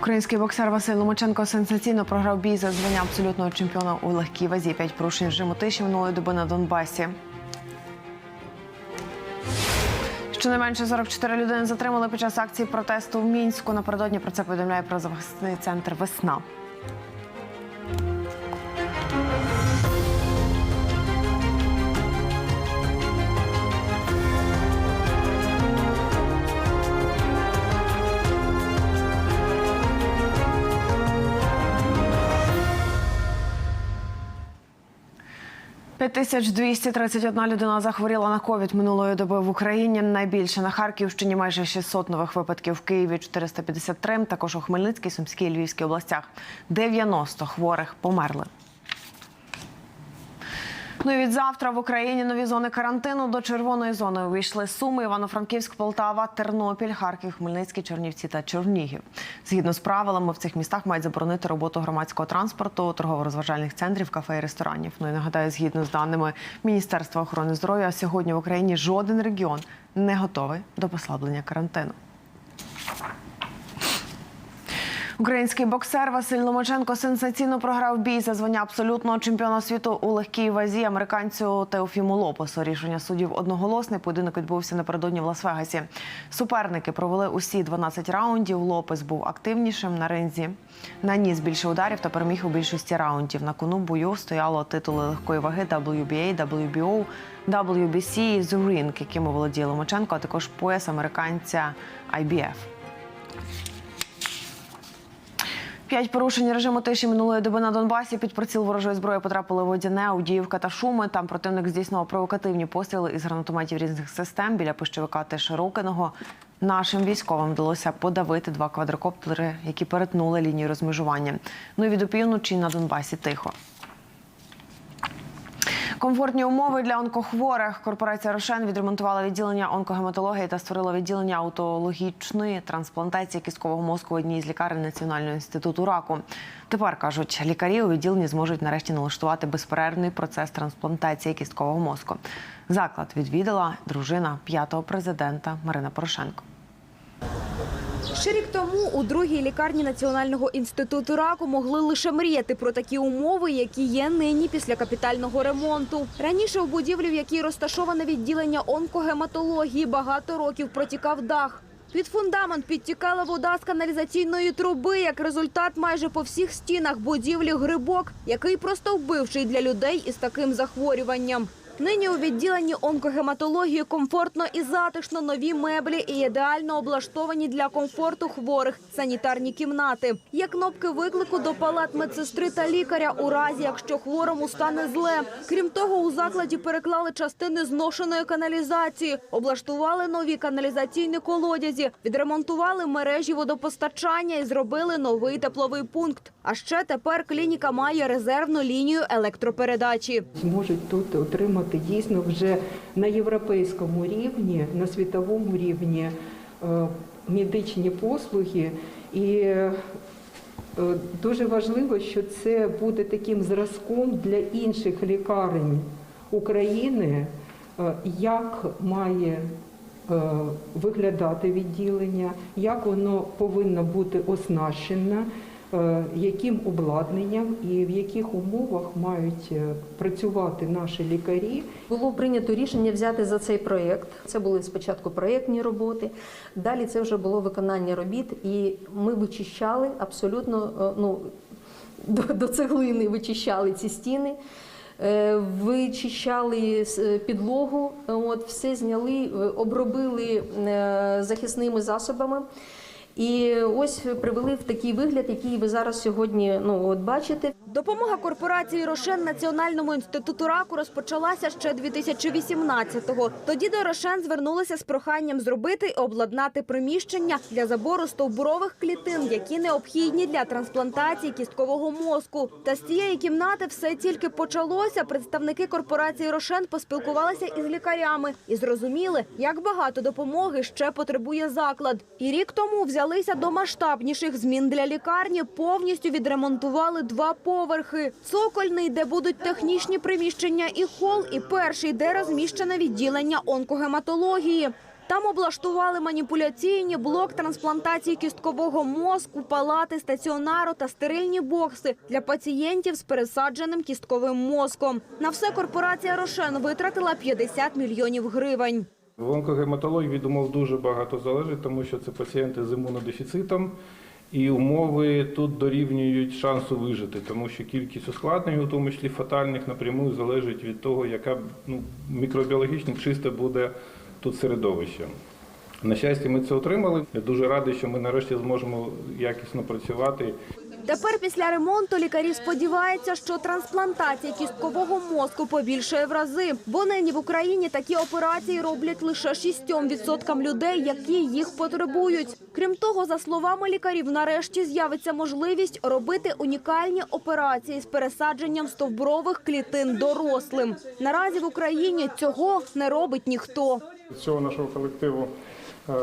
Український боксер Василь Ломаченко сенсаційно програв бій за звання абсолютного чемпіона у легкій вазі. П'ять порушень режиму тиші минулої доби на Донбасі. Щонайменше 44 людини затримали під час акції протесту в Мінську. Напередодні про це повідомляє правозахисний центр Весна. – 5231 людина захворіла на ковід минулої доби в Україні. Найбільше на Харківщині майже 600 нових випадків в Києві 453, також у Хмельницькій, Сумській і Львівській областях. 90 хворих померли. Ну і від завтра в Україні нові зони карантину до червоної зони увійшли Суми, Івано-Франківськ, Полтава, Тернопіль, Харків, Хмельницький, Чернівці та Чернігів. Згідно з правилами, в цих містах мають заборонити роботу громадського транспорту, торгово-розважальних центрів, кафе і ресторанів. Ну і нагадаю, згідно з даними Міністерства охорони здоров'я, сьогодні в Україні жоден регіон не готовий до послаблення карантину. Український боксер Василь Ломаченко сенсаційно програв бій за звання абсолютного чемпіона світу у легкій вазі американцю Теофіму Лопесу. Рішення суддів одноголосний. Поєдинок відбувся напередодні в Лас-Вегасі. Суперники провели усі 12 раундів. Лопес був активнішим на ринзі. Наніс більше ударів та переміг у більшості раундів. На кону бою стояло титули легкої ваги WBA, WBO, WBC і The Ring, якими володіє Ломаченко, а також пояс американця IBF. П'ять порушень режиму тиші минулої доби на Донбасі під приціл ворожої зброї потрапили Водяне, Авдіївка та Шуми. Там противник здійснював провокативні постріли із гранатометів різних систем біля пищовика та Широкиного. Нашим військовим вдалося подавити два квадрокоптери, які перетнули лінію розмежування. Ну і від опівночі на Донбасі тихо. Комфортні умови для онкохворих. Корпорація Рошен відремонтувала відділення онкогематології та створила відділення аутологічної трансплантації кісткового мозку в одній з лікарень Національного інституту раку. Тепер кажуть, лікарі у відділенні зможуть нарешті налаштувати безперервний процес трансплантації кісткового мозку. Заклад відвідала дружина п'ятого президента Марина Порошенко. Ще рік тому у другій лікарні Національного інституту раку могли лише мріяти про такі умови, які є нині після капітального ремонту. Раніше у будівлі, в якій розташоване відділення онкогематології, багато років протікав дах. Під фундамент підтікала вода з каналізаційної труби. Як результат, майже по всіх стінах будівлі грибок, який просто вбивчий для людей із таким захворюванням. Нині у відділенні онкогематології комфортно і затишно нові меблі і ідеально облаштовані для комфорту хворих санітарні кімнати. Є кнопки виклику до палат медсестри та лікаря у разі, якщо хворому стане зле. Крім того, у закладі переклали частини зношеної каналізації, облаштували нові каналізаційні колодязі, відремонтували мережі водопостачання і зробили новий тепловий пункт. А ще тепер клініка має резервну лінію електропередачі. зможуть тут отримати дійсно вже на європейському рівні, на світовому рівні е, медичні послуги. І е, дуже важливо, що це буде таким зразком для інших лікарень України, е, як має виглядати відділення, як воно повинно бути оснащено, е, яким обладнанням і в яких умовах мають е, працювати наші лікарі. Було прийнято рішення взяти за цей проєкт. Це були спочатку проєктні роботи, далі це вже було виконання робіт, і ми вичищали абсолютно е, ну, до, до цеглини вичищали ці стіни. е, Вичищали підлогу, от все зняли, е, обробили е, захисними засобами. І ось привели в такий вигляд, який ви зараз сьогодні ну от бачите. Допомога корпорації Рошен Національному інституту раку розпочалася ще 2018-го. Тоді до Рошен звернулися з проханням зробити і обладнати приміщення для забору стовбурових клітин, які необхідні для трансплантації кісткового мозку. Та з цієї кімнати все тільки почалося. Представники корпорації Рошен поспілкувалися із лікарями і зрозуміли, як багато допомоги ще потребує заклад. І рік тому взялися до масштабніших змін для лікарні. Повністю відремонтували два поверхи: цокольний, де будуть технічні приміщення, і хол, і перший, де розміщене відділення онкогематології. Там облаштували маніпуляційні блок трансплантації кісткового мозку, палати стаціонару та стерильні бокси для пацієнтів з пересадженим кістковим мозком. На все корпорація Рошен витратила 50 мільйонів гривень. В онкогематології від умов дуже багато залежить, тому що це пацієнти з імунодефіцитом, і умови тут дорівнюють шансу вижити, тому що кількість ускладнень, у тому числі фатальних, напряму залежить від того, яка ну, мікробіологічно чисте буде тут середовище. На щастя, ми це отримали. Я дуже радий, що ми нарешті зможемо якісно працювати. Тепер після ремонту лікарі сподіваються, що трансплантація кісткового мозку побільшає в рази, бо нині в Україні такі операції роблять лише 6% людей, які їх потребують. Крім того, за словами лікарів, нарешті з'явиться можливість робити унікальні операції з пересадженням стовбрових клітин дорослим. Наразі в Україні цього не робить ніхто. Всього нашого колективу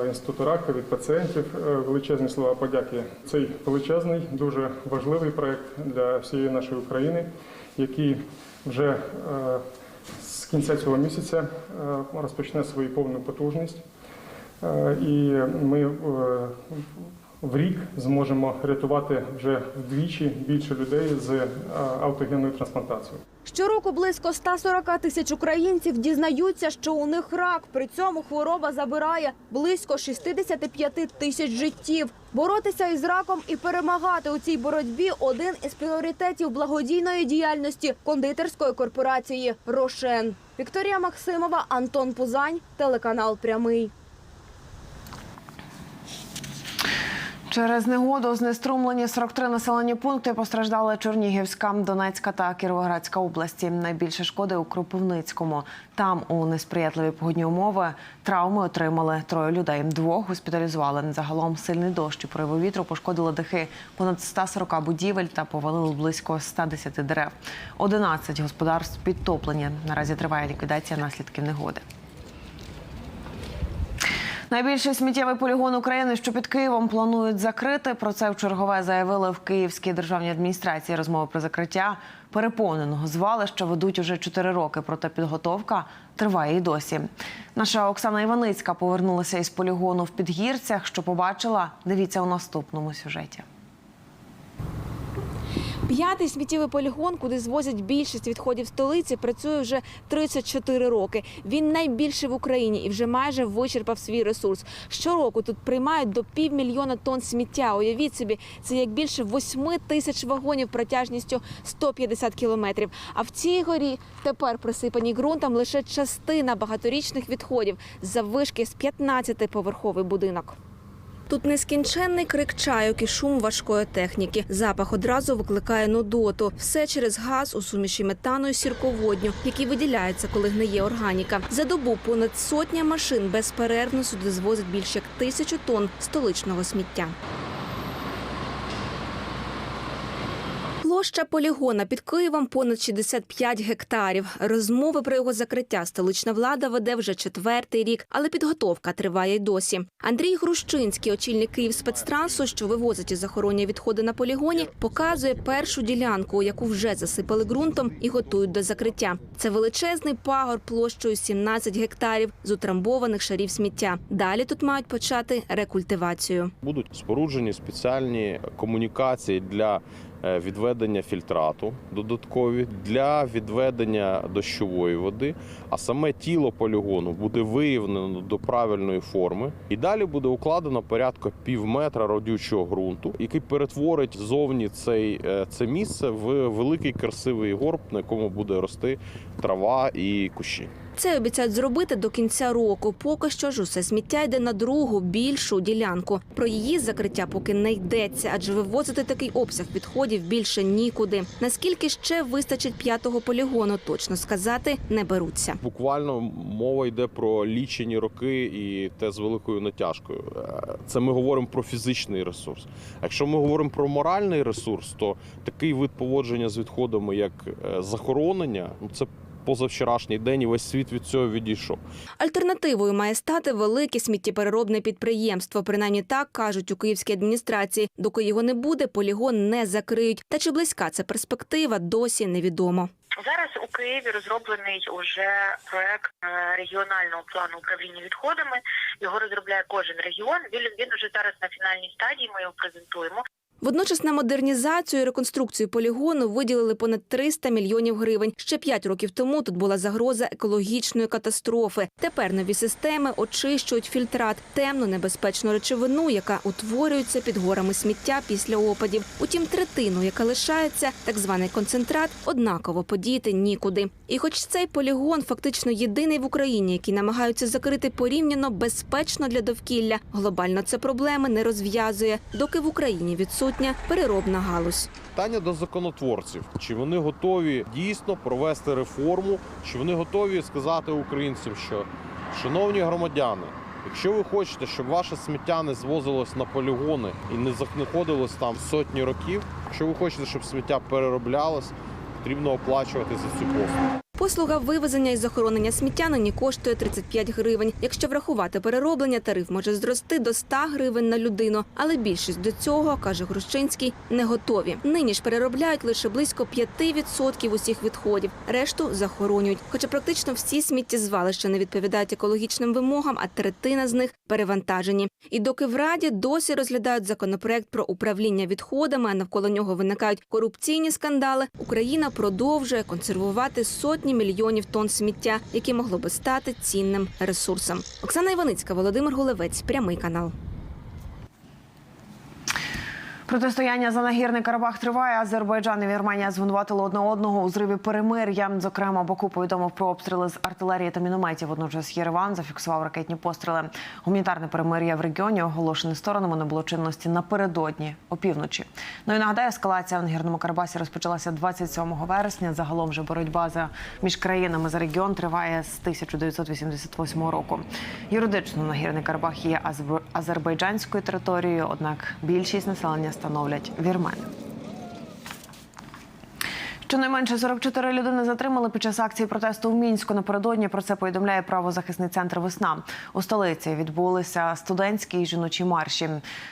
інституту раку від пацієнтів е, величезні слова подяки. Цей величезний, дуже важливий проект для всієї нашої України, який вже е, з кінця цього місяця е, розпочне свою повну потужність. Е, І ми е, в рік зможемо рятувати вже вдвічі більше людей з е, автогенною трансплантацією. Щороку близько 140 тисяч українців дізнаються, що у них рак. При цьому хвороба забирає близько 65 тисяч життів. Боротися із раком і перемагати у цій боротьбі один із пріоритетів благодійної діяльності кондитерської корпорації Рошен. Вікторія Максимова, Антон Пузань, телеканал Прямий. Через негоду знеструмлені 43 населені пункти постраждали Чернігівська, Донецька та Кіровоградська області. Найбільше шкоди у Кропивницькому. Там у несприятливі погодні умови травми отримали троє людей. Двох госпіталізували. Загалом сильний дощ і пориви вітру пошкодили дахи понад 140 будівель та повалили близько 110 дерев. 11 господарств підтоплені. Наразі триває ліквідація наслідків негоди. Найбільший сміттєвий полігон України, що під Києвом планують закрити. Про це в чергове заявили в Київській державній адміністрації. Розмови про закриття переповненого звалища ведуть уже 4 роки. Проте підготовка триває і досі. Наша Оксана Іваницька повернулася із полігону в Підгірцях. Що побачила, дивіться у наступному сюжеті. П'ятий сміттєвий полігон, куди звозять більшість відходів столиці, працює вже 34 роки. Він найбільший в Україні і вже майже вичерпав свій ресурс. Щороку тут приймають до півмільйона тонн сміття. Уявіть собі, це як більше 8 тисяч вагонів протяжністю 150 кілометрів. А в цій горі тепер присипані ґрунтом лише частина багаторічних відходів заввишки з 15-поверховий будинок. Тут нескінченний крик чайок і шум важкої техніки. Запах одразу викликає нудоту. Все через газ у суміші метану і сірководню, який виділяється, коли гниє органіка. За добу понад сотня машин безперервно сюди звозить більше як тисячу тонн столичного сміття. Площа полігона під Києвом понад 65 гектарів. Розмови про його закриття столична влада веде вже четвертий рік, але підготовка триває й досі. Андрій Грущинський, очільник Київ спецтрансу, що вивозить із захоронення відходи на полігоні, показує першу ділянку, яку вже засипали ґрунтом і готують до закриття. Це величезний пагор площею 17 гектарів з утрамбованих шарів сміття. Далі тут мають почати рекультивацію. Будуть споруджені спеціальні комунікації для відведення фільтрату додаткові для відведення дощової води. А саме тіло полігону буде вирівнено до правильної форми, і далі буде укладено порядка пів метра родючого ґрунту, який перетворить зовні цей е, це місце в великий красивий горб, на якому буде рости трава і кущі. Це обіцяють зробити до кінця року. Поки що ж усе сміття йде на другу більшу ділянку. Про її закриття поки не йдеться, адже вивозити такий обсяг відходів більше нікуди. Наскільки ще вистачить п'ятого полігону, точно сказати не беруться. Буквально мова йде про лічені роки і те з великою натяжкою. Е, Це ми говоримо про фізичний ресурс. Якщо ми говоримо про моральний ресурс, то такий вид поводження з відходами, як е, захоронення, ну це позавчорашній день, і весь світ від цього відійшов. Альтернативою має стати велике сміттєпереробне підприємство. Принаймні так кажуть у київській адміністрації. Доки його не буде, полігон не закриють. Та чи близька ця перспектива, досі невідомо. Зараз у Києві розроблений уже проект е, регіонального плану управління відходами. Його розробляє кожен регіон. Він він уже зараз на фінальній стадії. Ми його презентуємо. Водночас на модернізацію і реконструкцію полігону виділили понад 300 мільйонів гривень. Ще п'ять років тому тут була загроза екологічної катастрофи. Тепер нові системи очищують фільтрат, темну небезпечну речовину, яка утворюється під горами сміття після опадів. Утім, третину, яка лишається, так званий концентрат, однаково подіяти нікуди. І хоч цей полігон фактично єдиний в Україні, який намагаються закрити порівняно безпечно для довкілля, глобально це проблеми не розв'язує, доки в Україні відсутня переробна галузь. Питання до законотворців: чи вони готові дійсно провести реформу, чи вони готові сказати українцям, що шановні громадяни, якщо ви хочете, щоб ваше сміття не звозилось на полігони і не знаходилось там сотні років, якщо ви хочете, щоб сміття перероблялось, потрібно оплачувати за цю послугу. Послуга вивезення і захоронення сміття нині коштує 35 гривень. Якщо врахувати перероблення, тариф може зрости до 100 гривень на людину. Але більшість до цього, каже Грущинський, не готові. Нині ж переробляють лише близько 5% усіх відходів. Решту захоронюють. Хоча практично всі сміттєзвалища не відповідають екологічним вимогам, а третина з них перевантажені. І доки в Раді досі розглядають законопроект про управління відходами, а навколо нього виникають корупційні скандали, Україна продовжує консервувати сотні мільйонів тонн сміття, яке могло би стати цінним ресурсом. Оксана Іваницька, Володимир Гулевець, прямий канал. Протистояння за нагірний Карабах триває. Азербайджан і Вірменія звинуватили одне одного у зриві перемир'я. Зокрема, Баку повідомив про обстріли з артилерії та мінометів. Водночас Єреван зафіксував ракетні постріли. Гуманітарне перемир'я в регіоні оголошене сторонами не було чинності напередодні опівночі. Ну і нагадаю, ескалація в нагірному Карабасі розпочалася 27 вересня. Загалом же боротьба за між країнами за регіон триває з 1988 року. Юридично нагірний Карабах є азер- азербайджанською територією, однак більшість населення становлять вірмени. Щонайменше 44 людини затримали під час акції протесту в мінську. Напередодні про це повідомляє правозахисний центр Весна. У столиці відбулися студентські і жіночі марші.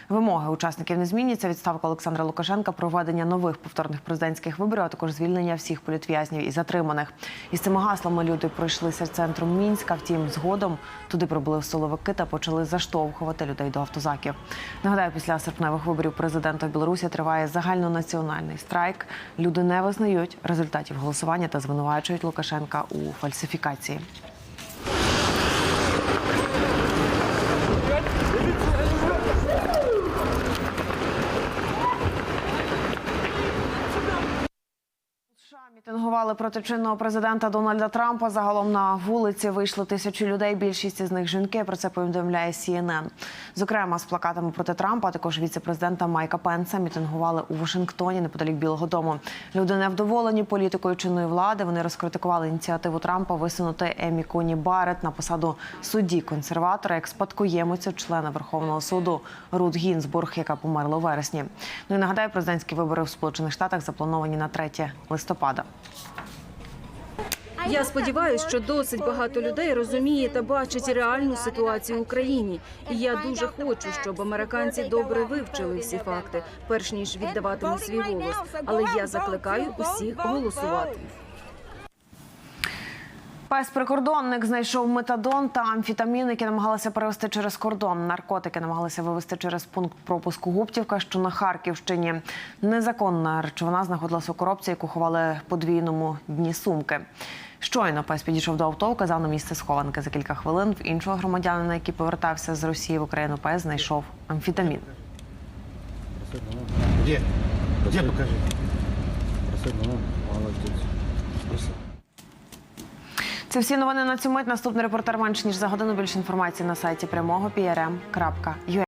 Вимоги учасників не зміняться. Відставка Олександра Лукашенка, проведення нових повторних президентських виборів, а також звільнення всіх політв'язнів і затриманих. Із цими гаслами люди пройшлися центром Мінська. Втім, згодом туди прибули силовики та почали заштовхувати людей до автозаків. Нагадаю, після серпневих виборів президента Білорусі триває загальнонаціональний страйк. Люди не визнають результатів голосування та звинувачують Лукашенка у фальсифікації. Мітингували проти чинного президента Дональда Трампа. Загалом на вулиці вийшло тисячі людей. Більшість із них жінки. Про це повідомляє CNN. Зокрема, з плакатами проти Трампа, а також віце-президента Майка Пенса мітингували у Вашингтоні неподалік Білого Дому. Люди невдоволені політикою чинної влади. Вони розкритикували ініціативу Трампа висунути Емі Коні Барет на посаду судді консерватора як спадкоємицю члена Верховного суду Рут Гінзбург, яка померла у вересні. Ну і нагадаю, президентські вибори в Сполучених Штатах заплановані на 3 листопада. Я сподіваюся, що досить багато людей розуміє та бачить реальну ситуацію в Україні. І я дуже хочу, щоб американці добре вивчили всі факти, перш ніж віддаватимуть свій голос. Але я закликаю усіх голосувати. Пес-прикордонник знайшов метадон та амфітамін, які намагалися перевести через кордон. Наркотики намагалися вивезти через пункт пропуску Гуптівка, що на Харківщині. Незаконна речовина знаходилася у коробці, яку ховали подвійному дні сумки. Щойно пес підійшов до авто, вказав на місце схованки. За кілька хвилин в іншого громадянина, який повертався з Росії в Україну, пес знайшов амфітамін. Где? Где покажи? Це всі новини на цю мить. Наступний репортер менш ніж за годину. Більше інформації на сайті прямого.